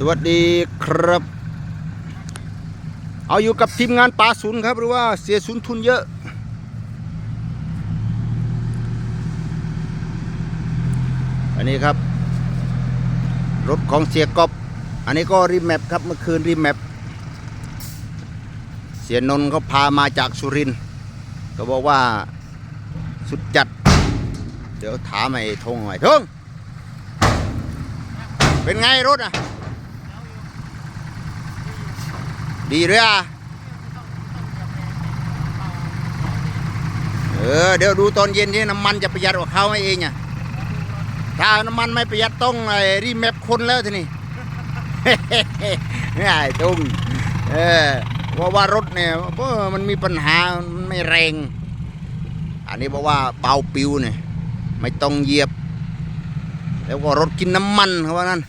สวัสดีครับ เอาอยู่กับทีมงานปลาศูนย์ครับ หรือว่าเสียศูนย์ทุนเยอะ อันนี้ครับ รถของเสียกอบ อันนี้ก็รีแมปครับเมื่อคืนรีแมปเสียนนท์เขาพามาจากสุรินทร์ก็บอกว่าสุดจัด เดี๋ยวถามไอ้ทงหน่อยทงเป็นไงรถอะ ดีเลยอะเออเดี๋ยวดูตอนเย็นที่น้ำมันจะประหยัดกว่าเขาไหมเองอะถ้าน้ำมันไม่ประหยัดต้องไอ้รีแมปคนแล้วทีนี้ง่ายตุ้งเออเพราะว่ารถเนี่ยเพราะมันมีปัญหามันไม่แรง อันนี้บอกว่าเบาปิวเนี่ยไม่ต้องเหยียบ แล้วก็รถกินน้ำมันเขาว่านั้น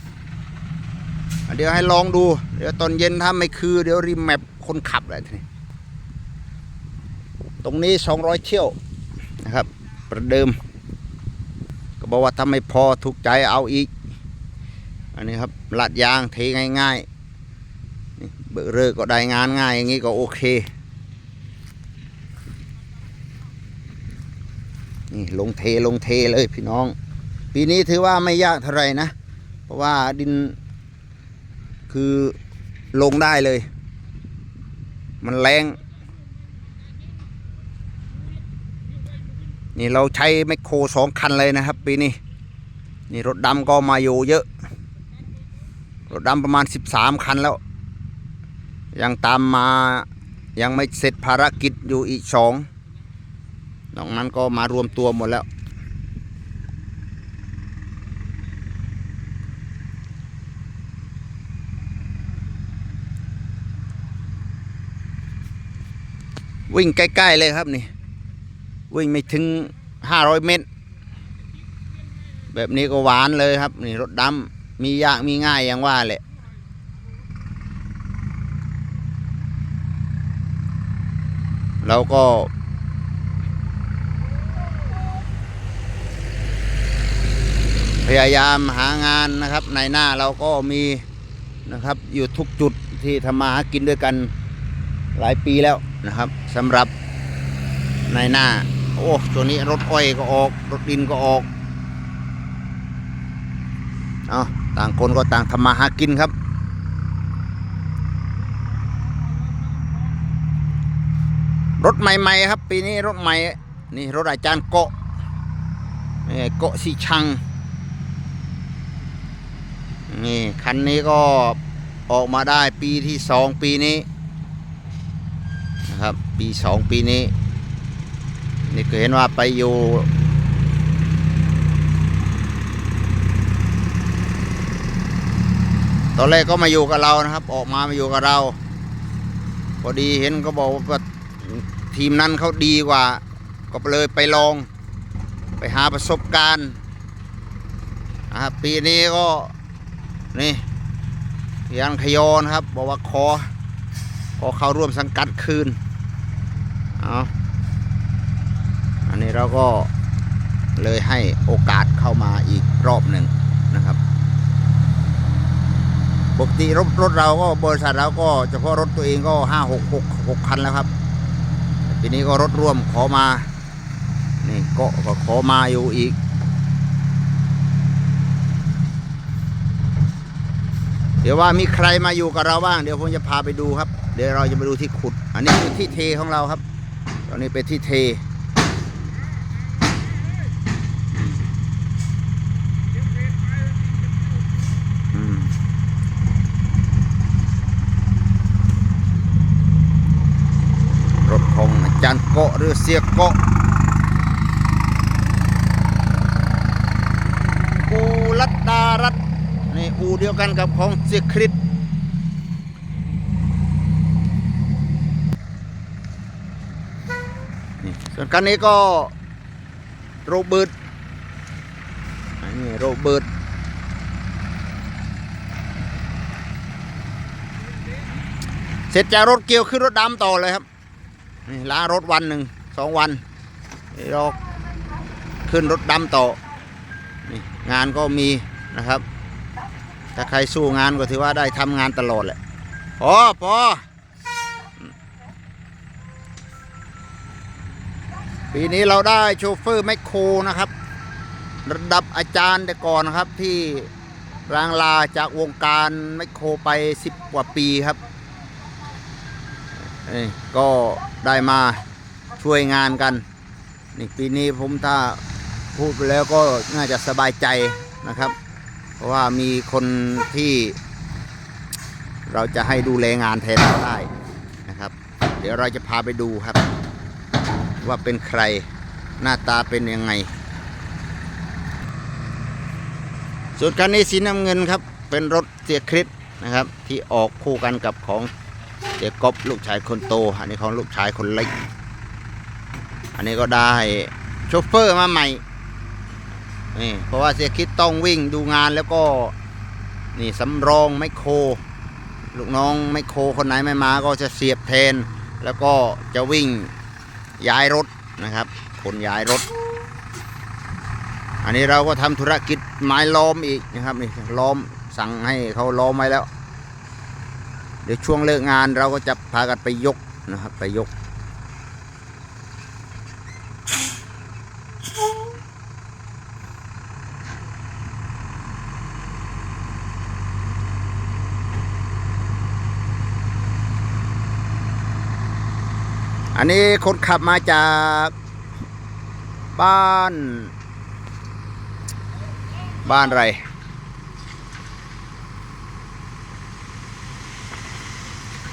เดี๋ยวให้ลองดู เดี๋ยวตอนเย็นถ้าไม่คือ เดี๋ยวรีแมปคนขับเลยทีนี้ตรงนี้ 200 เที่ยวนะครับ ประเดิม ก็บอกว่าถ้าไม่พอถูกใจเอาอีก อันนี้ครับลาดยางเทง่ายๆเบอร์เรอก็ได้งานง่ายอย่างนี้ก็โอเคนี่ลงเทลงเทเลยพี่น้อง ปีนี้ถือว่าไม่ยากเท่าไหร่นะ เพราะว่าดิน คือลงได้เลย มันแรงนี่เราใช้แมคโครสองคันเลยนะครับ ปีนี้นี่รถดำก็มาอยู่เยอะ รถดำประมาณ 13 คันแล้ว ยังตามมายังไม่เสร็จภารกิจอยู่อีกสองนอกนั้นก็มารวมตัวหมดแล้ว วิ่งใกล้ๆเลยครับนี่ วิ่งไม่ถึง500เมตร แบบนี้ก็หวานเลยครับ นี่รถดำมียากมีง่ายอย่างว่าแหละเราก็ พยายามหางานนะครับ ในหน้าเราก็มีนะครับ อยู่ทุกจุดที่ทำมาหากินด้วยกันหลายปีแล้ว นะครับสำหรับในหน้า โอ้ตัวนี้รถอ้อยก็ออก รถดินก็ออกเอาต่างคนก็ต่างทำมาหากินครับ รถใหม่ๆครับ ปีนี้รถใหม่ นี่รถอาจารย์เกาะนี่เกาะสีชัง นี่คันนี้ก็ออกมาได้ปีที่สองปีนี้ ปีสองปีนี้ นี่ก็เห็นว่าไปอยู่ตอนแรกก็มาอยู่กับเรานะครับ ออกมามาอยู่กับเรา พอดีเห็นเขาบอกว่าทีมนั้นเขาดีกว่า ก็เลยไปลอง ไปหาประสบการณ์นะครับปีนี้ก็นี่ยังขยอนครับ บอกว่าขอขอเข้าร่วมสังกัดคืน เอาอันนี้เราก็เลยให้โอกาสเข้ามาอีกรอบหนึ่งนะครับ ปกติรถรถเราก็บริษัทเราก็เฉพาะรถตัวเองก็ห้าหกหกหกคันแล้วครับปีนี้ก็รถร่วมขอมา นี่ก็ก็ขอมาอยู่อีก เดี๋ยวว่ามีใครมาอยู่กับเราบ้าง เดี๋ยวผมจะพาไปดูครับ เดี๋ยวเราจะไปดูที่ขุด อันนี้คือที่เทของเราครับ ตอนนี้เป็นที่เทรถของอาจารย์เกาะหรือเสียเกาะกูรัตดารัตน์นี่อูเดียวกันกับของเสียคริสนี่ ส่วนคันนี้ก็โรเบิร์ตนนี้โรเบิร์ตเสร็จจากรถเกี่ยวขึ้นรถดำต่อเลยครับนี่ล้ารถวันหนึ่งสองวันเราขึ้นรถดำต่อนี่งานก็มีนะครับ ถ้าใครสู้งานก็ถือว่าได้ทำงานตลอดแหละพอพอ ปีนี้เราได้โชเฟอร์แมคโครนะครับ ระดับอาจารย์แต่ก่อนนะครับที่รางลาจากวงการแมคโครไปสิบกว่าปีครับเอ้ยก็ได้มาช่วยงานกันนี่ปีนี้ผมถ้าพูดไปแล้วก็น่าจะสบายใจนะครับ เพราะว่ามีคนที่เราจะให้ดูแลงานแทนเราได้นะครับ เดี๋ยวเราจะพาไปดูครับ ว่าเป็นใครหน้าตาเป็นยังไง ส่วนคันนี้สีน้ำเงินครับ เป็นรถเสียคริสนะครับ ที่ออกคู่กันกับของเสียก๊อฟลูกชายคนโต อันนี้ของลูกชายคนเล็ก อันนี้ก็ได้โชเฟอร์มาใหม่นี่เพราะว่าเสียคิดต้องวิ่งดูงานแล้วก็นี่สำรองไมโคร ลูกน้องไมโครคนไหนไม่มาก็จะเสียบแทน แล้วก็จะวิ่ง ย้ายรถนะครับขนย้ายรถ อันนี้เราก็ทำธุรกิจไม้ล้อมอีกนะครับนี่ล้อมสั่งให้เขาล้อมไว้แล้ว เดี๋ยวช่วงเลิกงานเราก็จะพากันไปยกนะครับไปยก อันนี้คนขับมาจากบ้าน บ้านอะไร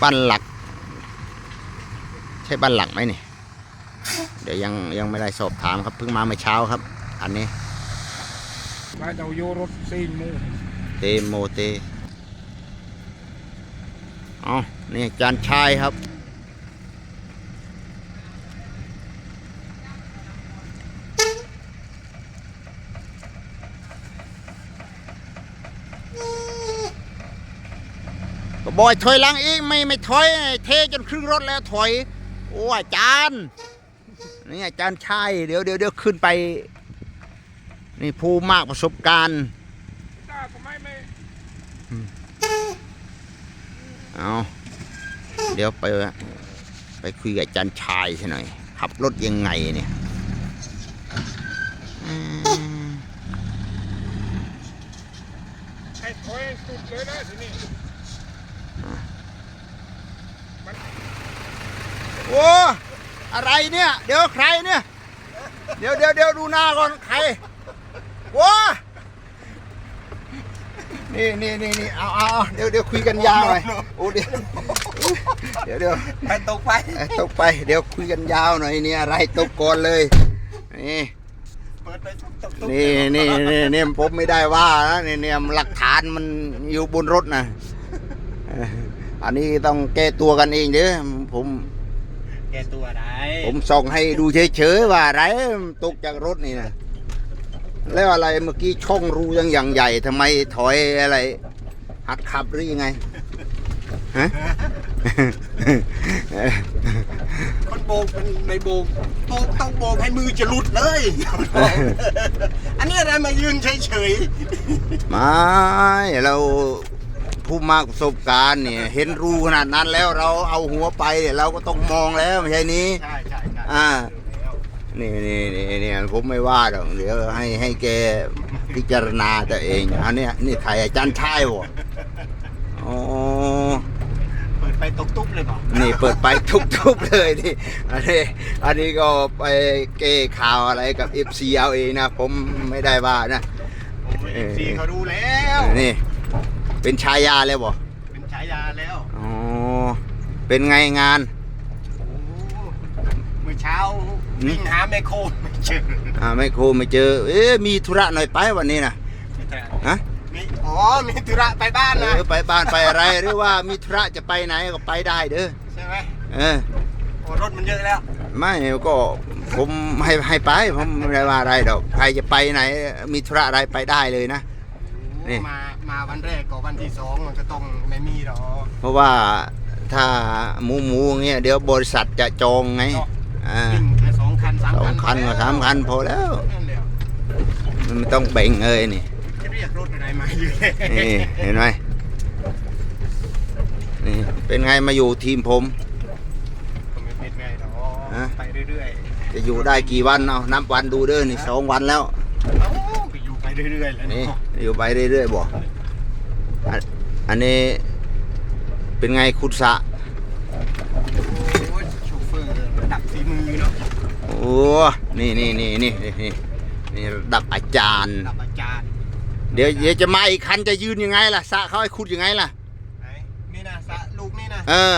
บ้านหลัก ใช่บ้านหลักไหมนี่ เดี๋ยวยังยังไม่ได้สอบถามครับเพิ่งมาเมื่อเช้าครับ อันนี้มาเจ้าโยรถซีนมูเตโมเตอ๋อนี่จานชายครับ ก็บอยถอยหลังอีกไม่ไม่ถอย เทจนครึ่งรถแล้วถอย โอ้อาจารย์นี่อาจารย์ชายเดี๋ยวเดี๋ยวเดี๋ยวขึ้นไป นี่ผู้มากประสบการณ์ตาก็ไม่ไม่เอาเดี๋ยวไปไปคุยกับอาจารย์ชายใช่หน่อยขับรถยังไงเนี่ยอืมให้ถอยให้สุดเลยนะทีนี้ โอ้อะไรเนี่ย เดี๋ยวใครเนี่ย เดี๋ยวเดี๋ยวเดี๋ยวดูหน้าก่อนใครว้านี่นี่นี่นี่เอาเอาเอาเดี๋ยวเดี๋ยวคุยกันยาวหน่อยโอ้เดี๋ยวเดี๋ยวเดี๋ยวไปตกไปเอ้ยตกไป เดี๋ยวคุยกันยาวหน่อยนี่อะไรตกก่อนเลย นี่ เปิดไปตกตกตกนี่นี่นี่นี่ผมไม่ได้ว่านะนี่เนี่ยหลักฐานมันอยู่บนรถนะเอ่ออันนี้ต้องแก้ตัวกันเองเด้อผมแกตัวไหนผมส่องให้ดูเฉยๆว่าอะไรมันตกจากรถนี่นะแล้วอะไรเมื่อกี้ช่องรูยังอย่างใหญ่ทำไมถอยอะไร หัดขับหรือยังไงฮะคนโบกเป็นไม่โบกโบกต้องโบกให้มือจะหลุดเลย อันนี้อะไรมายืนเฉยไม่เรา ผู้มากประสบการณ์เนี่ยเห็นรูขนาดนั้นแล้วเราเอาหัวไปเนี่ยเราก็ต้องมองแล้วไม่ใช่นี้ๆใช่ใช่ใช่อ่านี่นี่นี่นี่ผมไม่ว่าหรอกเดี๋ยวให้ให้แกพิจารณาตัวเองอันเนี้ยนี่ใครอาจารย์ชายวะอ๋อเปิดไปตกตุ๊บเลยเปล่านี่เปิดไปทุบๆเลยนี่อันนี้อันนี้ก็ไปเก้ข่าวอะไรกับ FC เอาเองนะผมไม่ได้ว่านะ โอ้ยเออ ซีเขาดูแล้ว นี่ เป็นชายาเลยบ่เป็นฉายาแล้วอ๋อเป็นไงงาน โอ้เมื่อเช้าอืม วิ่งหาแม่โคไม่เจออ่าไม่โคไม่เจอ เอ๊ะมีธุระหน่อยไปวันนี้นะฮะมีอ๋อมีธุระไปบ้านเอนะอไปบ้านไปอะไรหรือว่ามีธุระจะไปไหนก็ไปได้เด้อใช่ไหมเออ โอ้รถมันเยอะแล้วไม่ก็ผมให้ให้ไปผมไม่ได้ว่าอะไรดอกใครจะไปไหน มีธุระอะไรไปได้เลยนะ นี่ มามาวันแรกกับวันที่สองมันก็ต้องไม่มีหรอกเพราะว่าถ้าหมูหมูๆเงี้ยเดี๋ยวบริษัทจะจองไงอ่าวิ่งแค่สองคันสามสอคังนคันกับสามคันพอแล้ว นั่นแหละมันไม่ต้องแบ่งเลยนี่จะไปเรียกรถอะไรมาอยู่นี่เห็นไหมนี่เป็นไงมาอยู่ทีมผม ก็ไม่เป็นไงหรอกฮะ ไปเรื่อยจะอยู่ได้กี่วันเอานับวันดูเด้อนี่สองวันแล้ว ๆเอ้าก็อยู่ไปเรื่อยๆแล้วนี่ เนาะ อยู่ไปเรื่อยๆบอกอันอันนี้เป็นไงคุณสะโอ้ยโชเฟอร์ระดับฝีมือเนาะโอ้นี่นี่นี่นี่นี่นี่ระดับอาจารย์ ระดับอาจารย์ เดี๋ยวเดี๋ยวจะมาอีกคันจะยืนยังไงล่ะสะเขาให้ขุดยังไงล่ะไหนนี่นะสระลูกนี่นะเออ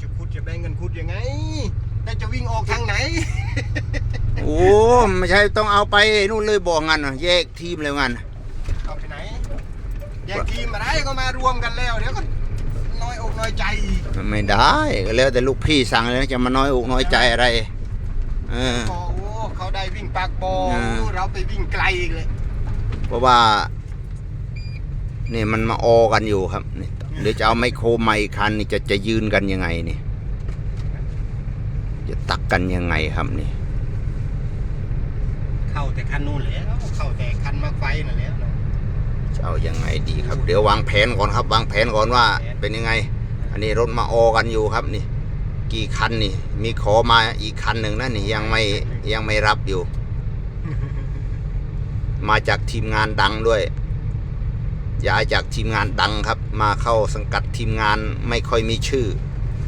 จะขุดจะแบ่งเงินขุดยังไงแต่จะวิ่งออกทางไหน โอ้ไม่ใช่ต้องเอาไปนู่นเลยบอกงั้นน่ะแยกทีมเลยงั้นเอาไปไหนแยกทีมอะไรก็มารวมกันแล้วเดี๋ยวก็น้อยอกน้อยใจอีกไม่ได้ก็แล้วแต่ลูกพี่สั่งเลยจะมาน้อยอกน้อยใจอะไร เออโอ้โหเขาได้วิ่งปากบออ่า เราไปวิ่งไกลอีกเลยเพราะว่านี่มันมาออกันอยู่ครับนี่เดี๋ยวจะเอาไมโครไมค์คันนี่จะจะยืนกันยังไงนี่จะตักกันยังไงครับนี่ เข้าแต่คันนู้นแหล้วเข้าแต่คันมาไฟนั่นแหล้วเนาะจะเอายังไงดีครับ เดี๋ยววางแผนก่อนครับ วางแผนก่อนว่าเป็นยังไง อันนี้รถมาออกันอยู่ครับนี่ กี่คันนี่ มีขอมาอีกคันหนึ่งนะนี่ยังไม่ยังไม่รับอยู่ มาจากทีมงานดังด้วยย้ายจากทีมงานดังครับ มาเข้าสังกัดทีมงานไม่ค่อยมีชื่อ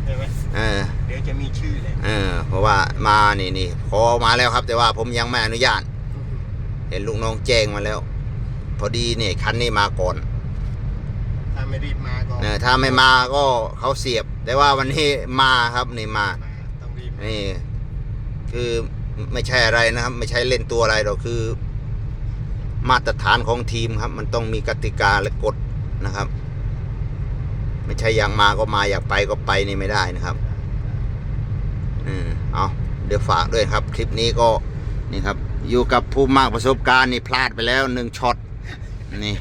ใช่ไหมเออเดี๋ยวจะมีชื่อเลยเออเพราะว่ามานี่นี่ขอมาแล้วครับ แต่ว่าผมยังไม่อนุญาต เห็นลูกน้องแจ้งมาแล้ว พอดีเนี่ยคันนี้มาก่อน ถ้าไม่รีบมาก็เออถ้าไม่มาก็เขาเสียบ แต่ว่าวันนี้มาครับนี่มามา ต้องรีบมานี่คือไม่ใช่อะไรนะครับ ไม่ใช่เล่นตัวอะไรหรอกคือ มาตรฐานของทีมครับ มันต้องมีกติกาและกฎนะครับ ไม่ใช่อยากมาก็มาอยากไปก็ไปนี่ไม่ได้นะครับ อืมเอาเดี๋ยวฝากด้วยครับ คลิปนี้ก็นี่ครับ อยู่กับผู้มากประสบการณ์นี่พลาดไปแล้วหนึ่งช็อตนี่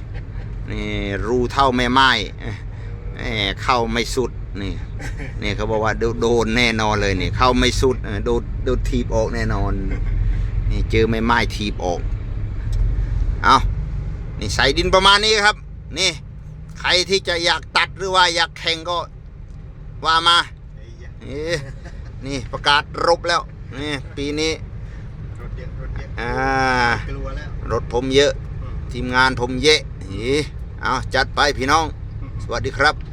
นี่รูเท่าแม่ไม้แหมเข้าไม่สุดนี่นี่เขาบอกว่าโดนแน่นอนเลยนี่เข้าไม่สุดโดนโดนทีบออกแน่นอนนี่เจอแม่ไม้ทีบออกเอานี่ใส่ดินประมาณนี้ครับ นี่ ใครที่จะอยากตัดหรือว่าอยากแข่งก็ว่ามานี่นี่ประกาศรบแล้วนี่ปีนี้ อะรถเยอะอ่ากลัวแล้ว รถผมเยอะอืมทีมงานผมเยอะอีเอาจัดไปพี่น้อง สวัสดีครับ